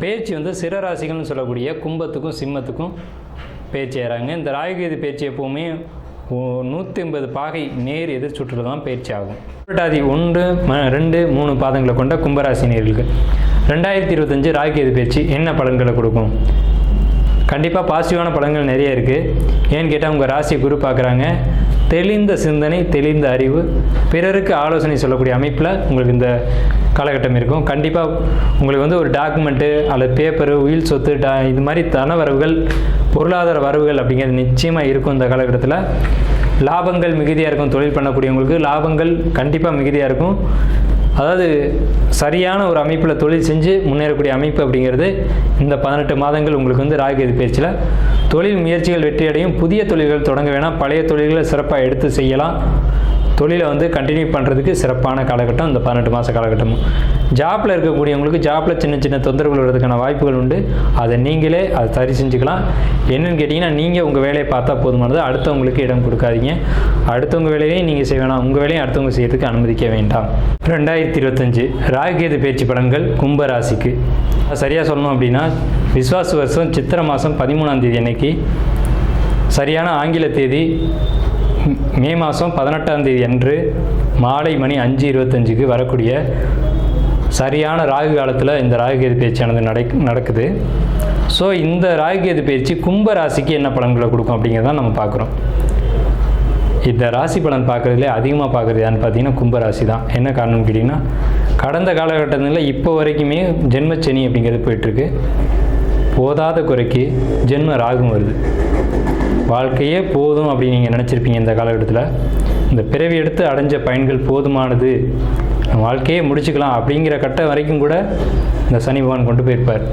பேச்சு வந்து சிறராசிகள்னு சொல்லக்கூடிய கும்பத்துக்கும் சிம்மத்துக்கும் பேச்சு ஏறாங்க இந்த ராகுகேது பேச்சு எப்போவுமே நூற்றி ஐம்பது பாகை நேர் எதிர் சுற்றுல தான் பயிற்சி ஆகும். புரட்டாதி ஒன்று ம ரெண்டு மூணு பாதங்களை கொண்ட கும்பராசி நேர்களுக்கு ரெண்டாயிரத்தி இருபத்தஞ்சு ராகுகேது பேச்சு என்ன பலன்களை கொடுக்கும்? கண்டிப்பாக பாசிட்டிவான பலன்கள் நிறைய இருக்குது ஏன்னு கேட்டால் உங்கள் ராசியை குரு பார்க்குறாங்க. தெளிந்த சிந்தனை தெளிந்த அறிவு பிறருக்கு ஆலோசனை சொல்லக்கூடிய அமைப்பில் உங்களுக்கு இந்த காலகட்டம் இருக்கும். கண்டிப்பாக உங்களுக்கு வந்து ஒரு டாக்குமெண்ட்டு அல்லது பேப்பரு உயில் சொத்து டா இது மாதிரி தன வரவுகள் பொருளாதார வரவுகள் அப்படிங்கிறது நிச்சயமாக இருக்கும் இந்த காலகட்டத்தில். லாபங்கள் மிகுதியாக இருக்கும் தொழில் பண்ணக்கூடியவங்களுக்கு லாபங்கள் கண்டிப்பாக மிகுதியாக இருக்கும். அதாவது சரியான ஒரு அமைப்பில் தொழில் செஞ்சு முன்னேறக்கூடிய அமைப்பு அப்படிங்கிறது இந்த பதினெட்டு மாதங்கள் உங்களுக்கு வந்து ராகுகேது பயிற்சியில். தொழில் முயற்சிகள் வெற்றியடையும். புதிய தொழில்கள் தொடங்க வேணாம். பழைய தொழில்களை சிறப்பாக எடுத்து செய்யலாம். தொழிலை வந்து கண்டினியூ பண்ணுறதுக்கு சிறப்பான காலகட்டம் இந்த பதினெட்டு மாத காலகட்டம் ஜாப்பில் இருக்கக்கூடியவங்களுக்கு ஜாப்பில் சின்ன சின்ன தொந்தரவுகள் வர்றதுக்கான வாய்ப்புகள் உண்டு. அதை நீங்களே அதை சரி செஞ்சுக்கலாம். என்னென்னு கேட்டிங்கன்னா நீங்கள் உங்கள் வேலையை பார்த்தா போதுமானது. அடுத்தவங்களுக்கு இடம் கொடுக்காதீங்க. அடுத்தவங்க வேலையையும் நீங்கள் செய்ய வேணாம். உங்கள் வேலையும் அடுத்தவங்க செய்யறதுக்கு அனுமதிக்க வேண்டாம். ரெண்டாயிரத்தி இருபத்தஞ்சு ராகுகேது பேச்சு பலன்கள் கும்பராசிக்கு சரியாக சொல்லணும் அப்படின்னா விஸ்வாச வருஷம் சித்திரை மாதம் பதிமூணாம் தேதி அன்னைக்கு. சரியான ஆங்கில தேதி மே மாதம் பதினெட்டாம் தேதி அன்று மாலை மணி அஞ்சு இருபத்தஞ்சுக்கு வரக்கூடிய சரியான ராகு காலத்தில் இந்த ராகுகேது பயிற்சியானது நடை நடக்குது. ஸோ இந்த ராகுகேது பேச்சு கும்ப ராசிக்கு என்ன பலன்களை கொடுக்கும் அப்படிங்கிறத நம்ம பார்க்குறோம். இந்த ராசி பலன் பார்க்குறதுலே அதிகமாக பார்க்குறது யான்னு பார்த்தீங்கன்னா கும்பராசி தான். என்ன காரணம்னு கேட்டிங்கன்னா கடந்த காலகட்டத்தில் இப்போ வரைக்குமே ஜென்மச்சனி அப்படிங்கிறது போயிட்டுருக்கு. போதாத குறைக்கு ஜென்ம ராகும் வருது. வாழ்க்கையே போதும் அப்படின்னு நீங்கள் நினச்சிருப்பீங்க இந்த காலகட்டத்தில். இந்த பிறவி எடுத்து அடைஞ்ச பயன்கள் போதுமானது. வாழ்க்கையே முடிச்சுக்கலாம் அப்படிங்கிற கட்டம் வரைக்கும் கூட இந்த சனி பகவான் கொண்டு போயிருப்பார்.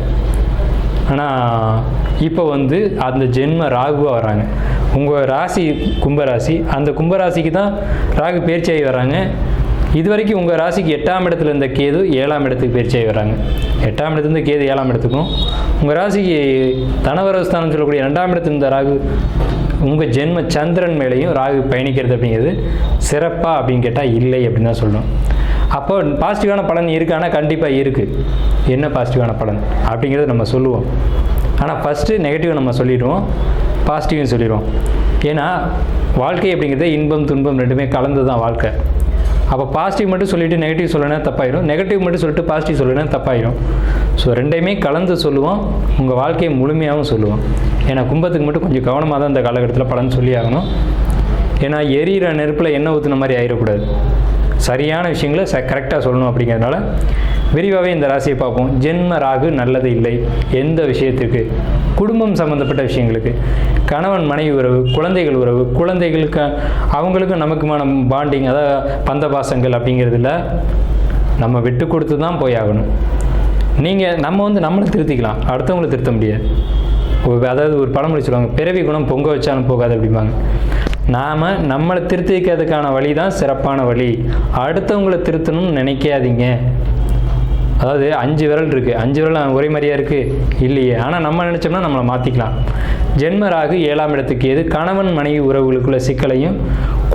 ஆனால் இப்போ வந்து அந்த ஜென்ம ராகுவாக வராங்க உங்கள் ராசி கும்பராசி அந்த கும்பராசிக்கு தான் ராகு பேர்ச்சியாகி வராங்க இது வரைக்கும் உங்கள் ராசிக்கு எட்டாம் இடத்துல இருந்த கேது ஏழாம் இடத்துக்கு பேர்ச்சியாகி வராங்க. எட்டாம் இடத்துலேருந்து கேது ஏழாம் இடத்துக்கும். உங்கள் ராசிக்கு தனவரஸ்தானம் சொல்லக்கூடிய ரெண்டாம் இடத்துல இருந்த ராகு உங்கள் ஜென்ம சந்திரன் மேலேயும் ராகு பயணிக்கிறது அப்படிங்கிறது சிறப்பா அப்படின்னு கேட்டால் இல்லை அப்படின்னு தான் சொல்லணும். அப்போ பாசிட்டிவான பலன் இருக்கானா கண்டிப்பாக இருக்குது என்ன பாசிட்டிவான பலன்? அப்படிங்கிறத நம்ம சொல்லுவோம். ஆனால் ஃபஸ்ட்டு நெகட்டிவ் நம்ம சொல்லிடுவோம் பாசிட்டிவும் சொல்லிடுவோம். ஏன்னா வாழ்க்கை அப்படிங்கிறது இன்பம் துன்பம் ரெண்டுமே கலந்து தான் வாழ்க்கை. அப்போ பாசிட்டிவ் மட்டும் சொல்லிட்டு நெகட்டிவ் சொல்லணும் தப்பாயிடும். நெகட்டிவ் மட்டும் சொல்லிட்டு பாசிட்டிவ் சொல்லணும் தப்பாயிடும். ஸோ ரெண்டையுமே கலந்து சொல்லுவோம். உங்கள் வாழ்க்கையை முழுமையாகவும் சொல்லுவோம். ஏன்னா கும்பத்துக்கு மட்டும் கொஞ்சம் கவனமாக தான் இந்த காலகட்டத்தில் பலன் சொல்லி ஆகணும் ஏன்னா எரியிற நெருப்பில் எண்ணெய் ஊற்றுன மாதிரி ஆயிடக்கூடாது. சரியான விஷயங்களை ச கரெக்டாக சொல்லணும் அப்படிங்கிறதுனால விரிவாகவே இந்த ராசியை பார்ப்போம். ஜென்ம ராகு நல்லது இல்லை. எந்த விஷயத்துக்கு? குடும்பம் சம்மந்தப்பட்ட விஷயங்களுக்கு. கணவன் மனைவி உறவு குழந்தைகள் உறவு குழந்தைகளுக்கு அவங்களுக்கும் நமக்குமான பாண்டிங் அதாவது பந்தபாசங்கள் அப்படிங்கிறதுல நம்ம விட்டு கொடுத்து தான் போய் ஆகணும். நீங்கள் நம்ம வந்து நம்மளை திருத்திக்கலாம். அடுத்தவங்களை திருத்த முடியாது. அதாவது ஒரு பழமொழி சொல்லுவாங்க பிறவி குணம் பொங்க வச்சாலும் போகாது அப்படிம்பாங்க. நாம் நம்மளை திருத்திக்கிறதுக்கான வழி தான் சிறப்பான வழி. அடுத்தவங்களை திருத்தணும்னு நினைக்காதீங்க. அதாவது அஞ்சு விரல் இருக்குது அஞ்சு விரல் ஒரே மாதிரியாக இருக்குது இல்லையே. ஆனால் நம்ம நினச்சோம்னா நம்மளை மாற்றிக்கலாம் ஜென்ம ராகு ஏழாம் இடத்துக்கு ஏது கணவன் மனைவி உறவுகளுக்குள்ள சிக்கலையும்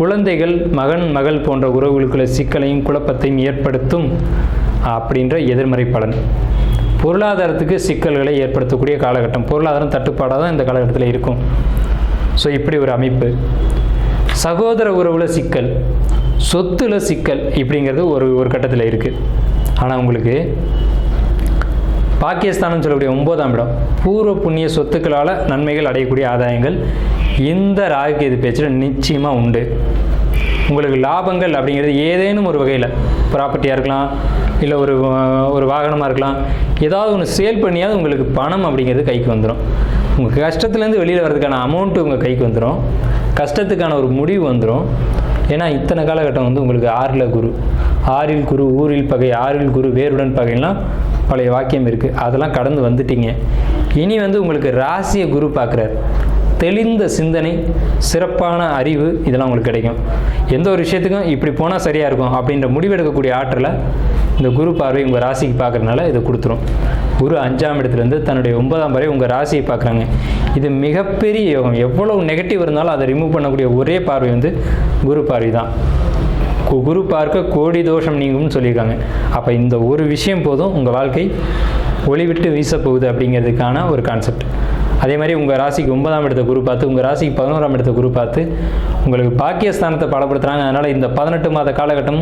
குழந்தைகள் மகன் மகள் போன்ற உறவுகளுக்குள்ள சிக்கலையும் குழப்பத்தையும் ஏற்படுத்தும் அப்படின்ற எதிர்மறை பலன். பொருளாதாரத்துக்கு சிக்கல்களை ஏற்படுத்தக்கூடிய காலகட்டம். பொருளாதாரம் தட்டுப்பாடாக தான் இந்த காலகட்டத்தில் இருக்கும். ஸோ இப்படி ஒரு அமைப்பு. சகோதர உறவுல சிக்கல் சொத்துல சிக்கல் இப்படிங்கிறது ஒரு ஒரு கட்டத்தில் இருக்குது ஆனால் உங்களுக்கு பாகிஸ்தானம் சொல்லக்கூடிய ஒன்பதாம் இடம். பூர்வ புண்ணிய சொத்துக்களால் நன்மைகள் அடையக்கூடிய ஆதாயங்கள். இந்த ராகு இது பேச்சில் நிச்சயமாக உண்டு. உங்களுக்கு லாபங்கள் அப்படிங்கிறது ஏதேனும் ஒரு வகையில் ப்ராப்பர்ட்டியாக இருக்கலாம் இல்லை ஒரு ஒரு வாகனமாக இருக்கலாம் ஏதாவது ஒன்று சேல் பண்ணியாவது உங்களுக்கு பணம் அப்படிங்கிறது கைக்கு வந்துடும் உங்கள் கஷ்டத்துலேருந்து வெளியில் வர்றதுக்கான அமௌண்ட்டு உங்கள் கைக்கு வந்துடும் கஷ்டத்துக்கான ஒரு முடிவு வந்துடும் ஏன்னா இத்தனை காலகட்டம் வந்து உங்களுக்கு ஆறில் குரு. ஆறில் குரு ஊரில் பகை ஆறில் குரு வேருடன் பகைலாம் பழைய வாக்கியம் இருக்குது அதெல்லாம் கடந்து வந்துட்டீங்க. இனி வந்து உங்களுக்கு ராசிய குரு பார்க்குறார். தெளிந்த சிந்தனை சிறப்பான அறிவு இதெல்லாம் உங்களுக்கு கிடைக்கும். எந்த ஒரு விஷயத்துக்கும் இப்படி போனால் சரியாக இருக்கும் அப்படின்ற முடிவெடுக்கக்கூடிய ஆற்றலை இந்த குரு பார்வை உங்கள் ராசிக்கு பார்க்குறதுனால இதை கொடுத்துரும். குரு அஞ்சாம் இடத்துலேருந்து தன்னுடைய ஒன்பதாம் வரை உங்கள் ராசியை பார்க்குறாங்க. இது மிகப்பெரிய யோகம். எவ்வளவு நெகட்டிவ் இருந்தாலும் அதை ரிமூவ் பண்ணக்கூடிய ஒரே பார்வை வந்து குரு பார்வை தான். கு- குரு பார்க்க கோடி தோஷம் நீங்கும்னு சொல்லியிருக்காங்க. அப்போ இந்த ஒரு விஷயம் போதும் உங்கள் வாழ்க்கை ஒளிவிட்டு வீசப்போகுது அப்படிங்கிறதுக்கான ஒரு கான்செப்ட் அதே மாதிரி உங்கள் ராசிக்கு ஒன்பதாம் இடத்த குரு பார்த்து உங்கள் ராசிக்கு பதினோராம் இடத்த குரு பார்த்து உங்களுக்கு பாக்கியஸ்தானத்தை பலப்படுத்துகிறாங்க அதனால் இந்த பதினெட்டு மாத காலகட்டம்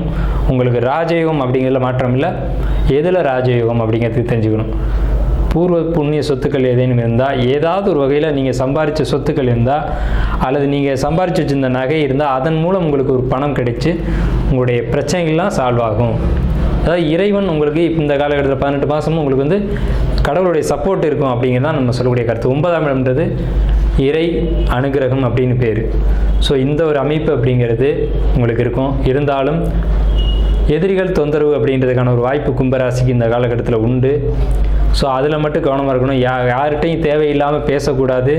உங்களுக்கு ராஜயோகம் அப்படிங்கிறதுல மாற்றம் இல்லை. எதில் ராஜயோகம் அப்படிங்கிறதுக்கு தெரிஞ்சுக்கணும். பூர்வ புண்ணிய சொத்துக்கள் ஏதேனும் இருந்தால் ஏதாவது ஒரு வகையில் நீங்கள் சம்பாரித்த சொத்துக்கள் இருந்தால் அல்லது நீங்கள் சம்பாரித்து வச்சிருந்த நகை இருந்தால் அதன் மூலம் உங்களுக்கு ஒரு பணம் கிடைச்சி உங்களுடைய பிரச்சனைகள்லாம் சால்வ் ஆகும். அதாவது இறைவன் உங்களுக்கு இந்த காலகட்டத்தில் பதினெட்டு மாதமும் உங்களுக்கு வந்து கடவுளுடைய சப்போர்ட் இருக்கும் அப்படிங்கிறது தான் நம்ம சொல்லக்கூடிய கருத்து. ஒன்பதாம் இடம்ன்றது இறை அனுகிரகம் அப்படின்னு பேர். ஸோ இந்த ஒரு அமைப்பு அப்படிங்கிறது உங்களுக்கு இருக்கும். இருந்தாலும் எதிரிகள் தொந்தரவு அப்படின்றதுக்கான ஒரு வாய்ப்பு கும்பராசிக்கு இந்த காலகட்டத்தில் உண்டு. ஸோ அதில் மட்டும் கவனமாக இருக்கணும். யா யார்கிட்டையும் தேவையில்லாமல் பேசக்கூடாது.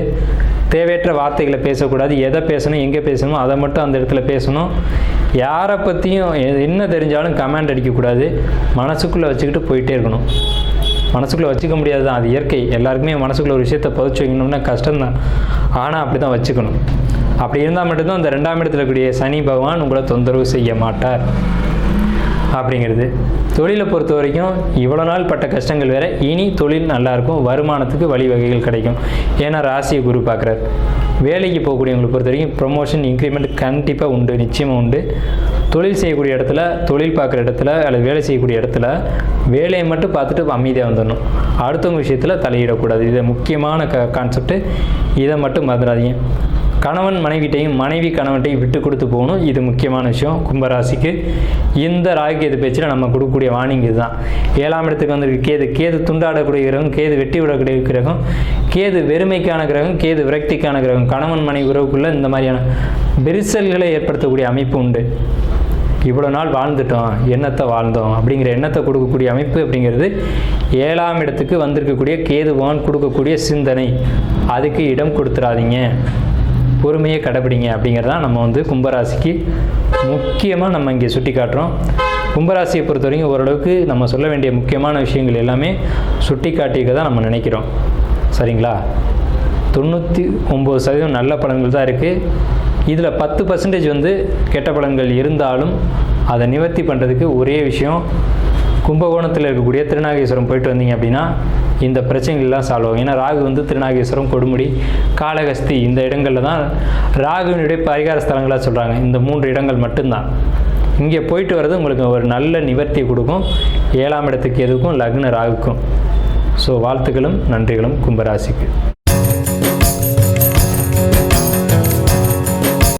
தேவையற்ற வார்த்தைகளை பேசக்கூடாது. எதை பேசணும் எங்கே பேசணும் அதை மட்டும் அந்த இடத்துல பேசணும். யாரை பற்றியும் என்ன தெரிஞ்சாலும் கமெண்ட் அடிக்கக்கூடாது. மனசுக்குள்ளே வச்சுக்கிட்டு போயிட்டே இருக்கணும். மனசுக்குள்ளே வச்சுக்க முடியாது தான் அது இயற்கை. எல்லாருக்குமே மனசுக்குள்ளே ஒரு விஷயத்தை பதிச்சு வைக்கணும்னா கஷ்டம்தான். ஆனால் அப்படி தான் வச்சுக்கணும். அப்படி இருந்தால் மட்டும்தான் அந்த ரெண்டாம் இடத்துல இருக்கக்கூடிய சனி பகவான் உங்களை தொந்தரவு செய்ய மாட்டார். அப்படிங்கிறது. தொழிலை பொறுத்த வரைக்கும் இவ்வளோ நாள் பட்ட கஷ்டங்கள் வேற இனி தொழில் நல்லாயிருக்கும் வருமானத்துக்கு வழிவகைகள் கிடைக்கும். ஏன்னா ராசியை குரு பார்க்குறாரு. வேலைக்கு போகக்கூடியவங்களை பொறுத்த வரைக்கும் ப்ரொமோஷன் இன்க்ரிமெண்ட் கண்டிப்பாக உண்டு நிச்சயமாக உண்டு. தொழில் செய்யக்கூடிய இடத்துல தொழில் பார்க்குற இடத்துல அல்லது வேலை செய்யக்கூடிய இடத்துல வேலையை மட்டும் பார்த்துட்டு அமைதியாக வந்துடணும். அடுத்தவங்க விஷயத்தில் தலையிடக்கூடாது. இது முக்கியமான க கான்செப்ட்டு இதை மட்டும் மறந்துடாதீங்க. கணவன் மனைவிட்டையும் மனைவி கணவன்ட்டையும் விட்டு கொடுத்து போகணும். இது முக்கியமான விஷயம். கும்பராசிக்கு இந்த ராகுகேது பேச்சில் நம்ம கொடுக்கக்கூடிய வார்னிங் இதுதான் ஏழாம் இடத்துக்கு வந்திருக்கு. கேது கேது துண்டாடக்கூடிய கிரகம் கேது வெட்டி விடக்கூடிய கிரகம் கேது வெறுமைக்கான கிரகம் கேது விரக்திக்கான கிரகம். கணவன் மனைவி உறவுக்குள்ளே இந்த மாதிரியான விரிசல்களை ஏற்படுத்தக்கூடிய அமைப்பு உண்டு. இவ்வளோ நாள் வாழ்ந்துட்டோம். எண்ணத்தை வாழ்ந்தோம்? அப்படிங்கிற எண்ணத்தை கொடுக்கக்கூடிய அமைப்பு அப்படிங்கிறது ஏழாம் இடத்துக்கு வந்திருக்கக்கூடிய கேதுவான் கொடுக்கக்கூடிய சிந்தனை. அதுக்கு இடம் கொடுத்துறாதீங்க. பொறுமையை கடைபிடிங்க அப்படிங்கிறதான் நம்ம வந்து கும்பராசிக்கு முக்கியமாக நம்ம இங்கே சுட்டி காட்டுறோம் கும்பராசியை பொறுத்த வரைக்கும் ஓரளவுக்கு நம்ம சொல்ல வேண்டிய முக்கியமான விஷயங்கள் எல்லாமே சுட்டி காட்டிக்க தான் நம்ம நினைக்கிறோம். சரிங்களா? தொண்ணூற்றி ஒம்பது சதவீதம் நல்ல பலன்கள் தான் இருக்குது இதில் பத்து பர்சன்டேஜ் வந்து கெட்ட பலன்கள் இருந்தாலும் அதை நிவர்த்தி பண்ணுறதுக்கு ஒரே விஷயம் கும்பகோணத்தில் இருக்கக்கூடிய திருநாகேஸ்வரம் போயிட்டு வந்தீங்க அப்படின்னா இந்த பிரச்சனைகள்லாம் சால்வ் ஆகும். ஏன்னா ராகு வந்து திருநாகேஸ்வரம் கொடுமுடி காளகஸ்தி இந்த இடங்களில் தான் ராகுவினுடைய பரிகார ஸ்தலங்களாக சொல்கிறாங்க இந்த மூன்று இடங்கள் மட்டும்தான். இங்கே போயிட்டு வர்றது உங்களுக்கு ஒரு நல்ல நிவர்த்தி கொடுக்கும். ஏழாம் இடத்துக்கு எதுக்கும்? லக்ன ராகுக்கும். ஸோ வாழ்த்துக்களும் நன்றிகளும் கும்பராசிக்கு.